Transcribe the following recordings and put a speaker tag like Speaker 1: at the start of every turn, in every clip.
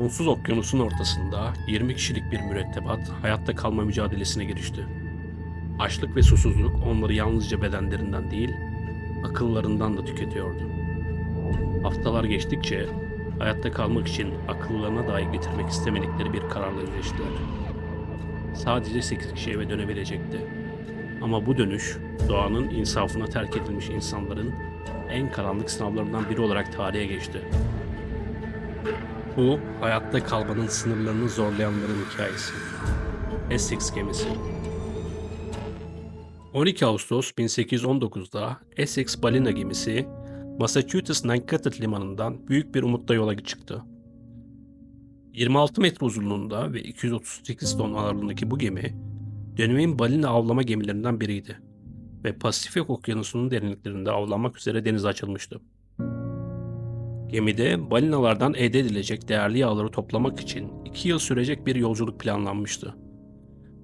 Speaker 1: Sonsuz okyanusun ortasında 20 kişilik bir mürettebat hayatta kalma mücadelesine girişti. Açlık ve susuzluk onları yalnızca bedenlerinden değil, akıllarından da tüketiyordu. Haftalar geçtikçe hayatta kalmak için akıllarına dahi getirmek istemedikleri bir kararla yüzleştiler. Sadece 8 kişi eve dönebilecekti. Ama bu dönüş doğanın insafına terk edilmiş insanların en karanlık sınavlarından biri olarak tarihe geçti. Bu hayatta kalmanın sınırlarını zorlayanların hikayesi. Essex gemisi. 12 Ağustos 1819'da Essex balina gemisi Massachusetts Nantucket limanından büyük bir umutla yola çıktı. 26 metre uzunluğunda ve 238 ton ağırlığındaki bu gemi dönemin balina avlama gemilerinden biriydi ve Pasifik Okyanusu'nun derinliklerinde avlanmak üzere denize açılmıştı. Gemide balinalardan elde edilecek değerli yağları toplamak için 2 yıl sürecek bir yolculuk planlanmıştı.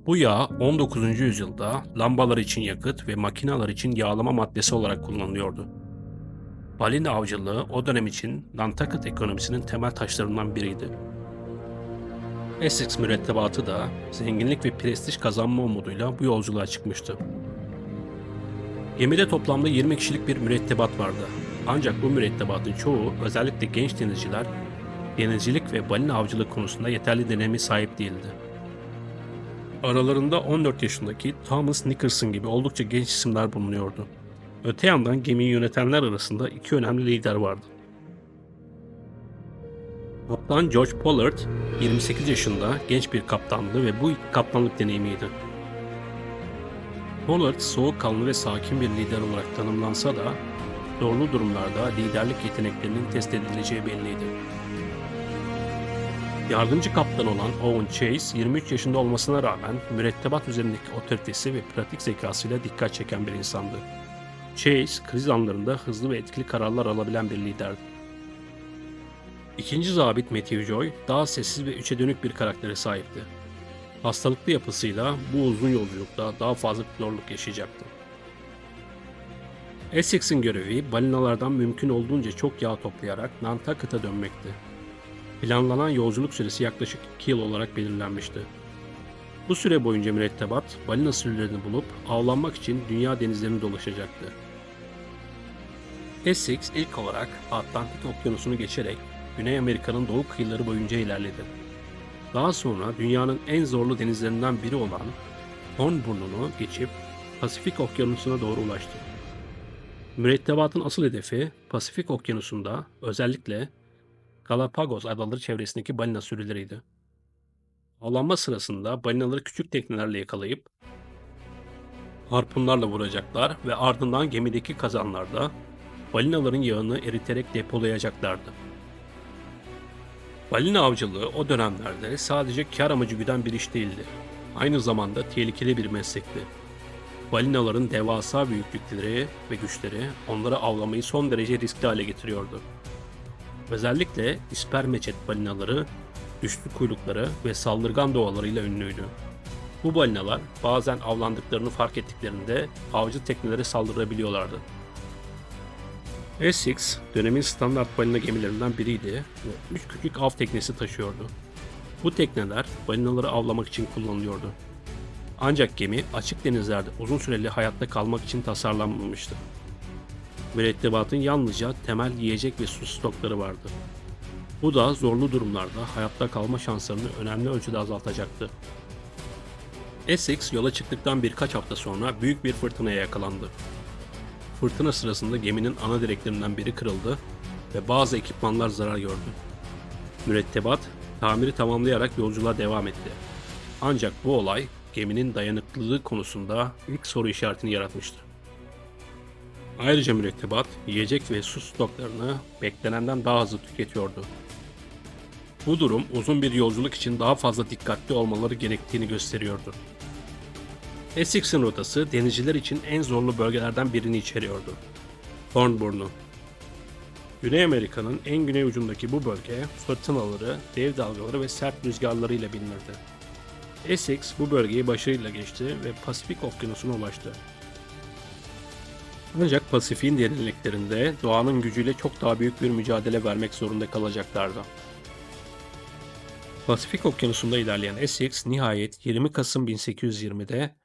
Speaker 1: Bu yağ 19. yüzyılda lambalar için yakıt ve makineler için yağlama maddesi olarak kullanılıyordu. Balina avcılığı o dönem için Nantucket ekonomisinin temel taşlarından biriydi. Essex mürettebatı da zenginlik ve prestij kazanma umuduyla bu yolculuğa çıkmıştı. Gemide toplamda 20 kişilik bir mürettebat vardı. Ancak bu mürettebatın çoğu özellikle genç denizciler denizcilik ve balina avcılık konusunda yeterli deneyime sahip değildi. Aralarında 14 yaşındaki Thomas Nicholson gibi oldukça genç isimler bulunuyordu. Öte yandan gemiyi yönetenler arasında iki önemli lider vardı. Kaptan George Pollard 28 yaşında genç bir kaptandı ve bu ilk kaptanlık deneyimiydi. Pollard soğukkanlı ve sakin bir lider olarak tanımlansa da zorlu durumlarda liderlik yeteneklerinin test edileceği belliydi. Yardımcı kaptan olan Owen Chase 23 yaşında olmasına rağmen mürettebat üzerindeki otoritesi ve pratik zekasıyla dikkat çeken bir insandı. Chase kriz anlarında hızlı ve etkili kararlar alabilen bir liderdi. İkinci zabit Matthew Joy daha sessiz ve içe dönük bir karaktere sahipti. Hastalıklı yapısıyla bu uzun yolculukta daha fazla zorluk yaşayacaktı. Essex'in görevi balinalardan mümkün olduğunca çok yağ toplayarak Nantucket'a dönmekti. Planlanan yolculuk süresi yaklaşık 2 yıl olarak belirlenmişti. Bu süre boyunca mürettebat balina sürülerini bulup avlanmak için dünya denizlerini dolaşacaktı. Essex ilk olarak Atlantik Okyanusu'nu geçerek Güney Amerika'nın doğu kıyıları boyunca ilerledi. Daha sonra dünyanın en zorlu denizlerinden biri olan Hornburnu'nu geçip Pasifik Okyanusu'na doğru ulaştı. Mürettebatın asıl hedefi Pasifik Okyanusu'nda özellikle Galapagos adaları çevresindeki balina sürüleriydi. Avlanma sırasında balinaları küçük teknelerle yakalayıp harpunlarla vuracaklar ve ardından gemideki kazanlarda balinaların yağını eriterek depolayacaklardı. Balina avcılığı o dönemlerde sadece kar amacı güden bir iş değildi. Aynı zamanda tehlikeli bir meslekti. Balinaların devasa büyüklükleri ve güçleri onları avlamayı son derece riskli hale getiriyordu. Özellikle ispermeçet balinaları, güçlü kuyrukları ve saldırgan doğalarıyla ünlüydü. Bu balinalar bazen avlandıklarını fark ettiklerinde avcı teknelere saldırabiliyorlardı. Essex dönemin standart balina gemilerinden biriydi ve 3 küçük av teknesi taşıyordu. Bu tekneler balinaları avlamak için kullanılıyordu. Ancak gemi açık denizlerde uzun süreli hayatta kalmak için tasarlanmamıştı. Mürettebatın yalnızca temel yiyecek ve su stokları vardı. Bu da zorlu durumlarda hayatta kalma şanslarını önemli ölçüde azaltacaktı. Essex yola çıktıktan birkaç hafta sonra büyük bir fırtınaya yakalandı. Fırtına sırasında geminin ana direklerinden biri kırıldı ve bazı ekipmanlar zarar gördü. Mürettebat tamiri tamamlayarak yolculuğa devam etti. Ancak bu olay geminin dayanıklılığı konusunda ilk soru işaretini yaratmıştı. Ayrıca mürettebat yiyecek ve su stoklarını beklenenden daha hızlı tüketiyordu. Bu durum uzun bir yolculuk için daha fazla dikkatli olmaları gerektiğini gösteriyordu. Essex'in rotası denizciler için en zorlu bölgelerden birini içeriyordu. Hornburnu. Güney Amerika'nın en güney ucundaki bu bölge fırtınaları, dev dalgaları ve sert rüzgarlarıyla bilinirdi. Essex bu bölgeyi başarıyla geçti ve Pasifik Okyanusu'na ulaştı. Ancak Pasifik'in derinliklerinde doğanın gücüyle çok daha büyük bir mücadele vermek zorunda kalacaklardı. Pasifik Okyanusu'nda ilerleyen Essex nihayet 20 Kasım 1820'de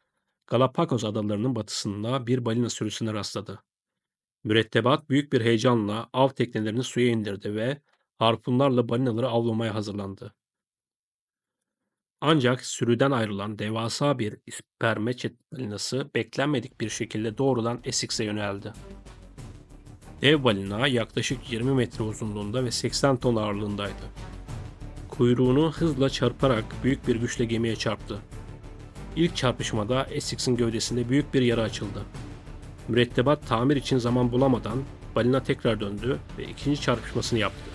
Speaker 1: Galapagos adalarının batısında bir balina sürüsüne rastladı. Mürettebat büyük bir heyecanla av teknelerini suya indirdi ve harpunlarla balinaları avlamaya hazırlandı. Ancak sürüden ayrılan devasa bir ispermeçet balinası beklenmedik bir şekilde doğrudan Essex'e yöneldi. Dev balina yaklaşık 20 metre uzunluğunda ve 80 ton ağırlığındaydı. Kuyruğunu hızla çarparak büyük bir güçle gemiye çarptı. İlk çarpışmada Essex'in gövdesinde büyük bir yara açıldı. Mürettebat tamir için zaman bulamadan balina tekrar döndü ve ikinci çarpışmasını yaptı.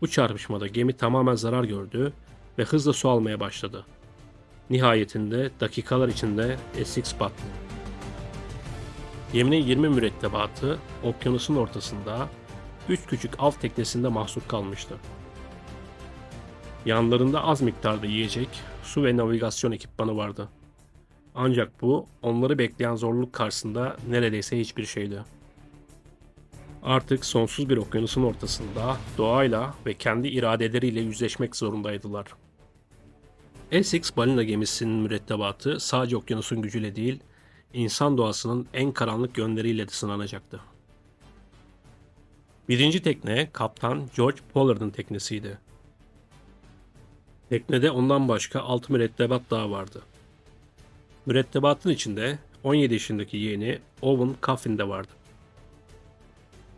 Speaker 1: Bu çarpışmada gemi tamamen zarar gördü ve hızla su almaya başladı. Nihayetinde dakikalar içinde Essex battı. Geminin 20 mürettebatı okyanusun ortasında 3 küçük av teknesinde mahsur kalmıştı. Yanlarında az miktarda yiyecek, su ve navigasyon ekipmanı vardı. Ancak bu onları bekleyen zorluk karşısında neredeyse hiçbir şeydi. Artık sonsuz bir okyanusun ortasında doğayla ve kendi iradeleriyle yüzleşmek zorundaydılar. Essex balina gemisinin mürettebatı sadece okyanusun gücüyle değil, insan doğasının en karanlık yönleriyle de sınanacaktı. Birinci tekne kaptan George Pollard'ın teknesiydi. Teknede ondan başka 6 mürettebat daha vardı. Mürettebatın içinde 17 yaşındaki yeğeni Owen Coffin de vardı.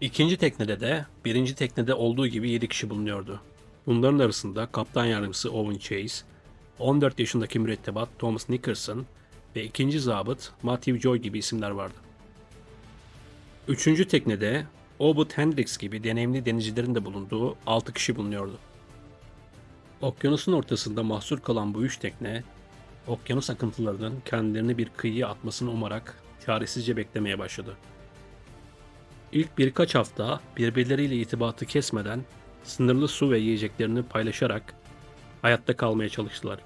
Speaker 1: İkinci teknede de birinci teknede olduğu gibi 7 kişi bulunuyordu. Bunların arasında kaptan yardımcısı Owen Chase, 14 yaşındaki mürettebat Thomas Nickerson ve ikinci zabıt Matthew Joy gibi isimler vardı. Üçüncü teknede Obud Hendricks gibi deneyimli denizcilerin de bulunduğu 6 kişi bulunuyordu. Okyanusun ortasında mahsur kalan bu üç tekne, okyanus akıntılarının kendilerini bir kıyıya atmasını umarak çaresizce beklemeye başladı. İlk birkaç hafta birbirleriyle itibatı kesmeden sınırlı su ve yiyeceklerini paylaşarak hayatta kalmaya çalıştılar.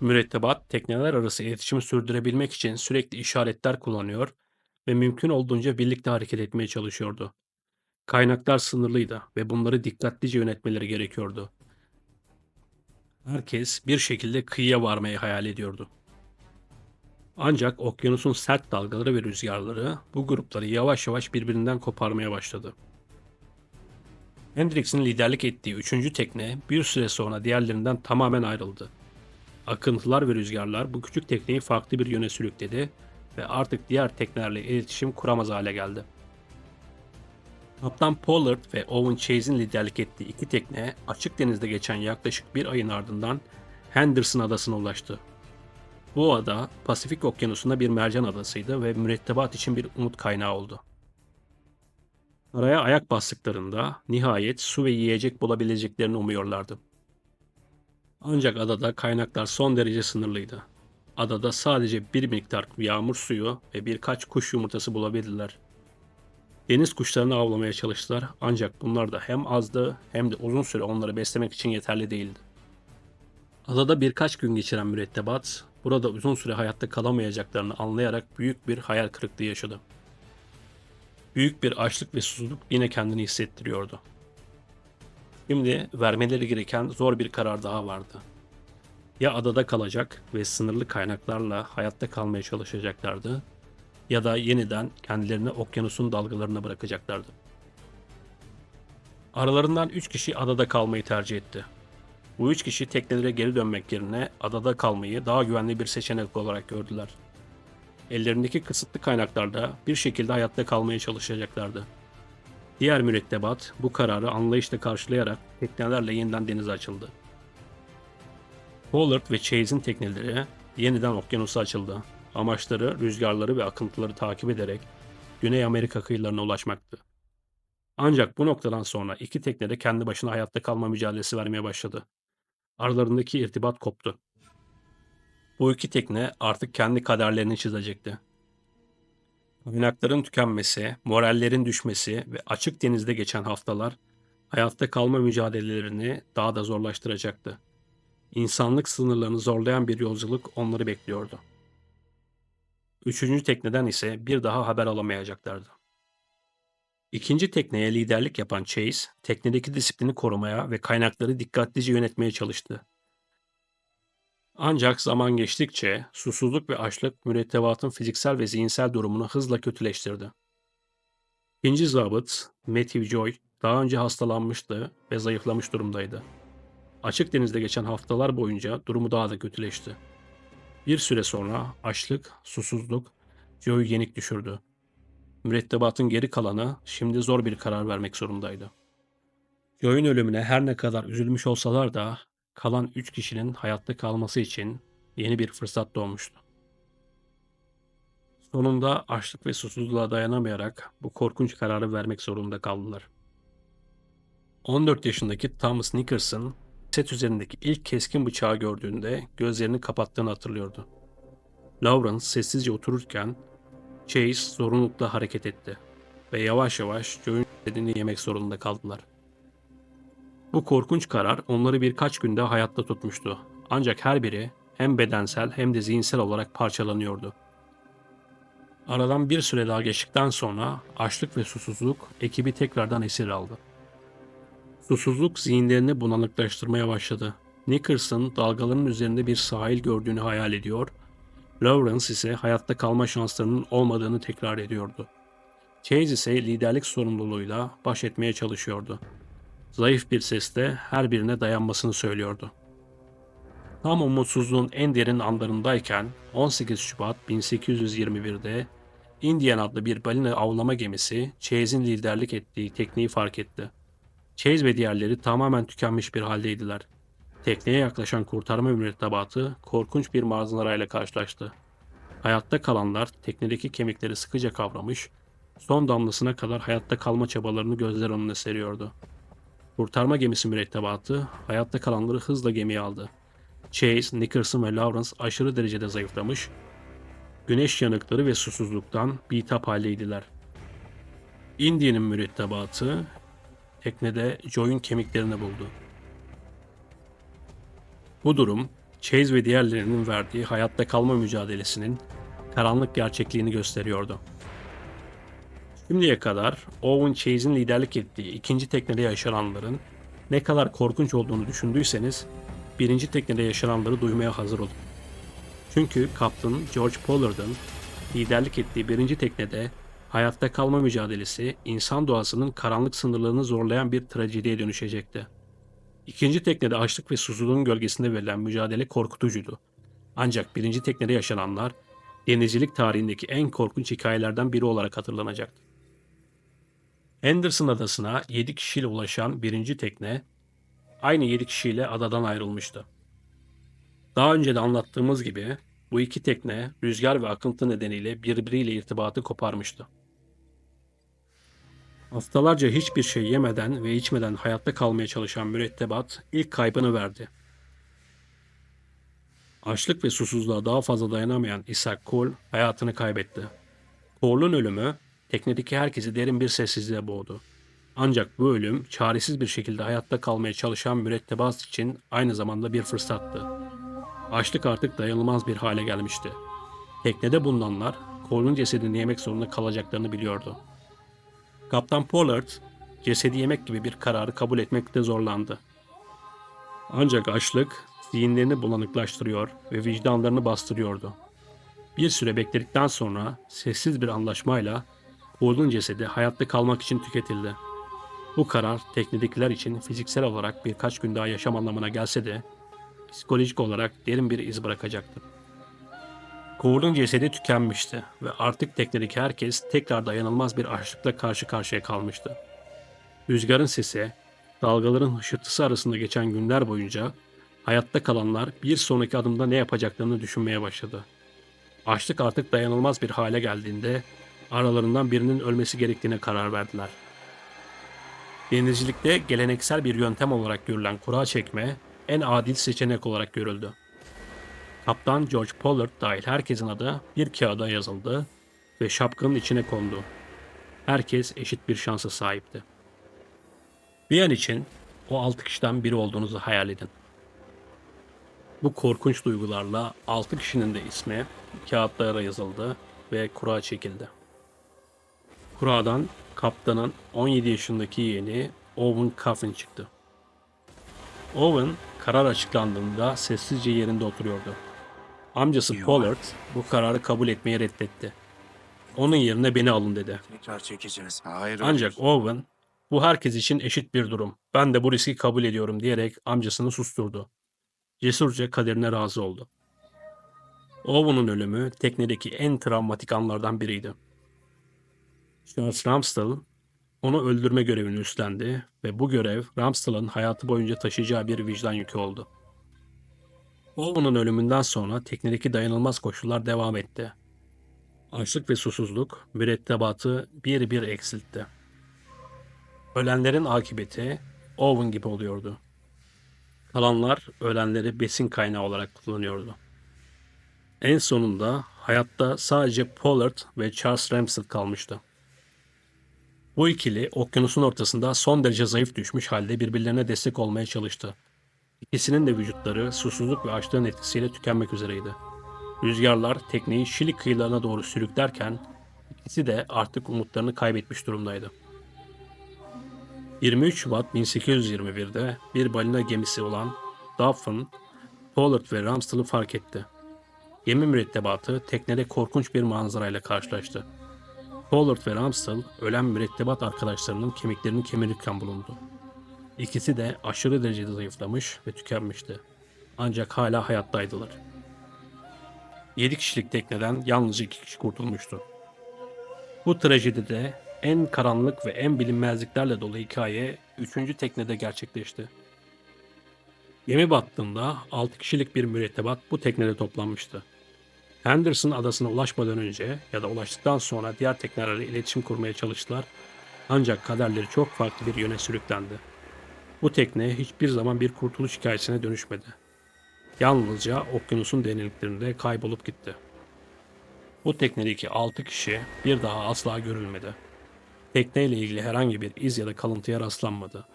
Speaker 1: Mürettebat tekneler arası iletişimi sürdürebilmek için sürekli işaretler kullanıyor ve mümkün olduğunca birlikte hareket etmeye çalışıyordu. Kaynaklar sınırlıydı ve bunları dikkatlice yönetmeleri gerekiyordu. Herkes bir şekilde kıyıya varmayı hayal ediyordu. Ancak okyanusun sert dalgaları ve rüzgarları bu grupları yavaş yavaş birbirinden koparmaya başladı. Hendricks'in liderlik ettiği üçüncü tekne bir süre sonra diğerlerinden tamamen ayrıldı. Akıntılar ve rüzgarlar bu küçük tekneyi farklı bir yöne sürükledi ve artık diğer teknelerle iletişim kuramaz hale geldi. Kaptan Pollard ve Owen Chase'in liderlik ettiği iki tekne açık denizde geçen yaklaşık bir ayın ardından Henderson adasına ulaştı. Bu ada Pasifik okyanusunda bir mercan adasıydı ve mürettebat için bir umut kaynağı oldu. Araya ayak bastıklarında nihayet su ve yiyecek bulabileceklerini umuyorlardı. Ancak adada kaynaklar son derece sınırlıydı. Adada sadece bir miktar yağmur suyu ve birkaç kuş yumurtası bulabildiler. Deniz kuşlarını avlamaya çalıştılar ancak bunlar da hem azdı hem de uzun süre onları beslemek için yeterli değildi. Adada birkaç gün geçiren mürettebat burada uzun süre hayatta kalamayacaklarını anlayarak büyük bir hayal kırıklığı yaşadı. Büyük bir açlık ve susuzluk yine kendini hissettiriyordu. Şimdi vermeleri gereken zor bir karar daha vardı. Ya adada kalacak ve sınırlı kaynaklarla hayatta kalmaya çalışacaklardı ya da yeniden kendilerini okyanusun dalgalarına bırakacaklardı. Aralarından üç kişi adada kalmayı tercih etti. Bu üç kişi teknelere geri dönmek yerine adada kalmayı daha güvenli bir seçenek olarak gördüler. Ellerindeki kısıtlı kaynaklarda bir şekilde hayatta kalmaya çalışacaklardı. Diğer mürettebat bu kararı anlayışla karşılayarak teknelerle yeniden denize açıldı. Pollard ve Chase'in tekneleri yeniden okyanusa açıldı. Amaçları rüzgarları ve akıntıları takip ederek Güney Amerika kıyılarına ulaşmaktı. Ancak bu noktadan sonra iki tekne de kendi başına hayatta kalma mücadelesi vermeye başladı. Aralarındaki irtibat koptu. Bu iki tekne artık kendi kaderlerini çizecekti. Kaynakların tükenmesi, morallerin düşmesi ve açık denizde geçen haftalar hayatta kalma mücadelelerini daha da zorlaştıracaktı. İnsanlık sınırlarını zorlayan bir yolculuk onları bekliyordu. Üçüncü tekneden ise bir daha haber alamayacaklardı. İkinci tekneye liderlik yapan Chase, teknedeki disiplini korumaya ve kaynakları dikkatlice yönetmeye çalıştı. Ancak zaman geçtikçe susuzluk ve açlık mürettebatın fiziksel ve zihinsel durumunu hızla kötüleştirdi. İkinci zabıt, Matthew Joy, daha önce hastalanmıştı ve zayıflamış durumdaydı. Açık denizde geçen haftalar boyunca durumu daha da kötüleşti. Bir süre sonra açlık, susuzluk Joy'u yenik düşürdü. Mürettebatın geri kalanı şimdi zor bir karar vermek zorundaydı. Joy'un ölümüne her ne kadar üzülmüş olsalar da kalan üç kişinin hayatta kalması için yeni bir fırsat doğmuştu. Sonunda açlık ve susuzluğa dayanamayarak bu korkunç kararı vermek zorunda kaldılar. 14 yaşındaki Thomas Nickerson set üzerindeki ilk keskin bıçağı gördüğünde gözlerini kapattığını hatırlıyordu. Lawrence sessizce otururken Chase zorunlulukla hareket etti ve yavaş yavaş Joe'un dediğini yemek zorunda kaldılar. Bu korkunç karar onları birkaç günde hayatta tutmuştu. Ancak her biri hem bedensel hem de zihinsel olarak parçalanıyordu. Aradan bir süre daha geçtikten sonra açlık ve susuzluk ekibi tekrardan esir aldı. Susuzluk zihinlerini bulanıklaştırmaya başladı. Nickerson dalgaların üzerinde bir sahil gördüğünü hayal ediyor, Lawrence ise hayatta kalma şanslarının olmadığını tekrar ediyordu. Chase ise liderlik sorumluluğuyla baş etmeye çalışıyordu. Zayıf bir sesle her birine dayanmasını söylüyordu. Tam umutsuzluğun en derin anlarındayken 18 Şubat 1821'de Indian adlı bir balina avlama gemisi Chase'in liderlik ettiği tekneyi fark etti. Chase ve diğerleri tamamen tükenmiş bir haldeydiler. Tekneye yaklaşan kurtarma mürettebatı korkunç bir manzarayla karşılaştı. Hayatta kalanlar teknedeki kemikleri sıkıca kavramış, son damlasına kadar hayatta kalma çabalarını gözler önüne seriyordu. Kurtarma gemisi mürettebatı hayatta kalanları hızla gemiye aldı. Chase, Nickerson ve Lawrence aşırı derecede zayıflamış, güneş yanıkları ve susuzluktan bitap haldeydiler. India'nın mürettebatı teknede Joy'un kemiklerini buldu. Bu durum, Chase ve diğerlerinin verdiği hayatta kalma mücadelesinin karanlık gerçekliğini gösteriyordu. Şimdiye kadar Owen Chase'in liderlik ettiği ikinci teknede yaşananların ne kadar korkunç olduğunu düşündüyseniz birinci teknede yaşananları duymaya hazır olun. Çünkü kaptan George Pollard'ın liderlik ettiği birinci teknede hayatta kalma mücadelesi insan doğasının karanlık sınırlarını zorlayan bir trajediye dönüşecekti. İkinci teknede açlık ve susuzluğun gölgesinde verilen mücadele korkutucuydu. Ancak birinci teknede yaşananlar denizcilik tarihindeki en korkunç hikayelerden biri olarak hatırlanacaktı. Anderson adasına 7 kişiyle ulaşan birinci tekne aynı 7 kişiyle adadan ayrılmıştı. Daha önce de anlattığımız gibi bu iki tekne rüzgar ve akıntı nedeniyle birbiriyle irtibatı koparmıştı. Haftalarca hiçbir şey yemeden ve içmeden hayatta kalmaya çalışan mürettebat ilk kaybını verdi. Açlık ve susuzluğa daha fazla dayanamayan Isaac Cole hayatını kaybetti. Cole'un ölümü teknedeki herkesi derin bir sessizliğe boğdu. Ancak bu ölüm çaresiz bir şekilde hayatta kalmaya çalışan mürettebat için aynı zamanda bir fırsattı. Açlık artık dayanılmaz bir hale gelmişti. Teknede bulunanlar Cole'un cesedini yemek zorunda kalacaklarını biliyordu. Kaptan Pollard cesedi yemek gibi bir kararı kabul etmekte zorlandı. Ancak açlık zihinlerini bulanıklaştırıyor ve vicdanlarını bastırıyordu. Bir süre bekledikten sonra sessiz bir anlaşmayla Cole'un cesedi hayatta kalmak için tüketildi. Bu karar teknedekiler için fiziksel olarak birkaç gün daha yaşam anlamına gelse de psikolojik olarak derin bir iz bırakacaktı. Cole'un cesedi tükenmişti ve artık teknedeki herkes tekrar dayanılmaz bir açlıkla karşı karşıya kalmıştı. Rüzgarın sesi, dalgaların hışırtısı arasında geçen günler boyunca hayatta kalanlar bir sonraki adımda ne yapacaklarını düşünmeye başladı. Açlık artık dayanılmaz bir hale geldiğinde aralarından birinin ölmesi gerektiğine karar verdiler. Denizcilikte geleneksel bir yöntem olarak görülen kura çekme en adil seçenek olarak görüldü. Kaptan George Pollard dahil herkesin adı bir kağıda yazıldı ve şapkanın içine kondu. Herkes eşit bir şansa sahipti. Bir an için o altı kişiden biri olduğunuzu hayal edin. Bu korkunç duygularla altı kişinin de ismi kağıtlara yazıldı ve kura çekildi. Kuradan kaptanın 17 yaşındaki yeğeni Owen Coffin çıktı. Owen karar açıklandığında sessizce yerinde oturuyordu. Amcası Pollard bu kararı kabul etmeyi reddetti. Onun yerine beni alın dedi.
Speaker 2: Tekrar çekeceğiz. Hayır.
Speaker 1: Ancak Owen bu herkes için eşit bir durum. Ben de bu riski kabul ediyorum diyerek amcasını susturdu. Cesurca kaderine razı oldu. Owen'un ölümü teknedeki en travmatik anlardan biriydi. Charles Ramsdale onu öldürme görevini üstlendi ve bu görev Ramsdale'ın hayatı boyunca taşıyacağı bir vicdan yükü oldu. Owen'un ölümünden sonra teknedeki dayanılmaz koşullar devam etti. Açlık ve susuzluk mürettebatı bir bir eksiltti. Ölenlerin akıbeti Owen gibi oluyordu. Kalanlar ölenleri besin kaynağı olarak kullanıyordu. En sonunda hayatta sadece Pollard ve Charles Ramsdale kalmıştı. Bu ikili okyanusun ortasında son derece zayıf düşmüş halde birbirlerine destek olmaya çalıştı. İkisinin de vücutları susuzluk ve açlığın etkisiyle tükenmek üzereydi. Rüzgarlar tekneyi Şili kıyılarına doğru sürüklerken ikisi de artık umutlarını kaybetmiş durumdaydı. 23 Şubat 1821'de bir balina gemisi olan Dolphin, Pollard ve Ramsdale'ı fark etti. Gemi mürettebatı teknede korkunç bir manzarayla karşılaştı. Pollard ve Ramsdale ölen mürettebat arkadaşlarının kemiklerini kemirirken bulundu. İkisi de aşırı derecede zayıflamış ve tükenmişti. Ancak hala hayattaydılar. 7 kişilik tekneden yalnızca 2 kişi kurtulmuştu. Bu trajedide en karanlık ve en bilinmezliklerle dolu hikaye 3. teknede gerçekleşti. Gemi battığında 6 kişilik bir mürettebat bu teknede toplanmıştı. Henderson adasına ulaşmadan önce ya da ulaştıktan sonra diğer teknelerle iletişim kurmaya çalıştılar ancak kaderleri çok farklı bir yöne sürüklendi. Bu tekne hiçbir zaman bir kurtuluş hikayesine dönüşmedi. Yalnızca okyanusun derinliklerinde kaybolup gitti. Bu teknedeki 6 kişi bir daha asla görülmedi. Tekneyle ilgili herhangi bir iz ya da kalıntıya rastlanmadı.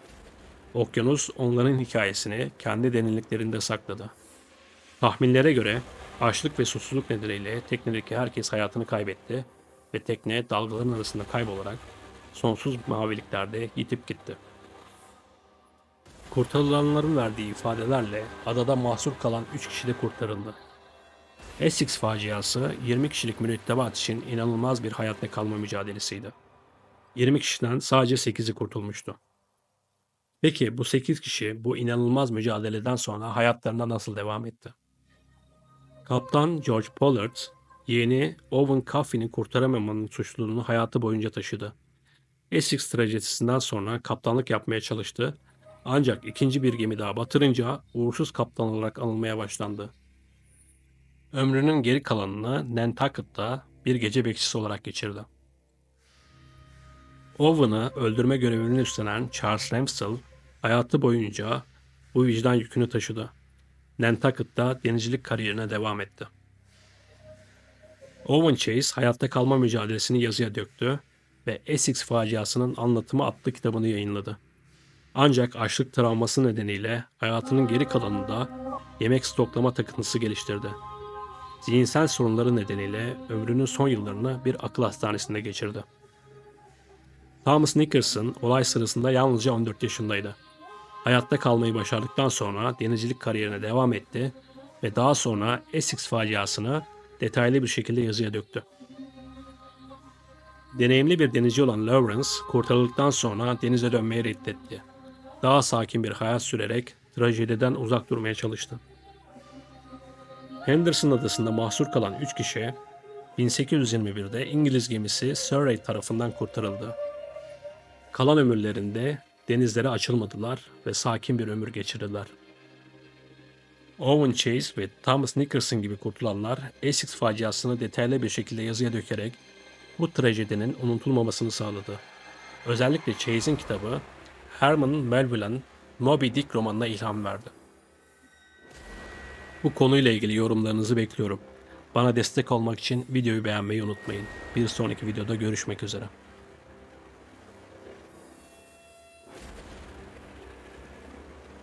Speaker 1: Okyanus onların hikayesini kendi derinliklerinde sakladı. Tahminlere göre açlık ve susuzluk nedeniyle teknedeki herkes hayatını kaybetti ve tekne dalgaların arasında kaybolarak sonsuz maviliklerde yitip gitti. Kurtarılanların verdiği ifadelerle adada mahsur kalan 3 kişi de kurtarıldı. Essex faciası 20 kişilik mürettebat için inanılmaz bir hayatta kalma mücadelesiydi. 20 kişiden sadece 8'i kurtulmuştu. Peki bu 8 kişi bu inanılmaz mücadeleden sonra hayatlarına nasıl devam etti? Kaptan George Pollard, yeğeni Owen Coffin'i kurtaramamanın suçluluğunu hayatı boyunca taşıdı. Essex trajedisinden sonra kaptanlık yapmaya çalıştı ancak ikinci bir gemi daha batırınca uğursuz kaptan olarak anılmaya başlandı. Ömrünün geri kalanını Nantucket'ta bir gece bekçisi olarak geçirdi. Owen'ı öldürme görevini üstlenen Charles Ramsdale hayatı boyunca bu vicdan yükünü taşıdı. Nantucket'ta denizcilik kariyerine devam etti. Owen Chase hayatta kalma mücadelesini yazıya döktü ve Essex faciasının anlatımı adlı kitabını yayınladı. Ancak açlık travması nedeniyle hayatının geri kalanında yemek stoklama takıntısı geliştirdi. Zihinsel sorunları nedeniyle ömrünün son yıllarını bir akıl hastanesinde geçirdi. Thomas Nickerson olay sırasında yalnızca 14 yaşındaydı. Hayatta kalmayı başardıktan sonra denizcilik kariyerine devam etti ve daha sonra Essex faciasını detaylı bir şekilde yazıya döktü. Deneyimli bir denizci olan Lawrence kurtarıldıktan sonra denize dönmeyi reddetti. Daha sakin bir hayat sürerek trajediden uzak durmaya çalıştı. Henderson adasında mahsur kalan 3 kişi 1821'de İngiliz gemisi Surrey tarafından kurtarıldı. Kalan ömürlerinde denizlere açılmadılar ve sakin bir ömür geçirdiler. Owen Chase ve Thomas Nickerson gibi kurtulanlar Essex faciasını detaylı bir şekilde yazıya dökerek bu trajedinin unutulmamasını sağladı. Özellikle Chase'in kitabı Herman Melville'ın Moby Dick romanına ilham verdi. Bu konuyla ilgili yorumlarınızı bekliyorum. Bana destek olmak için videoyu beğenmeyi unutmayın. Bir sonraki videoda görüşmek üzere.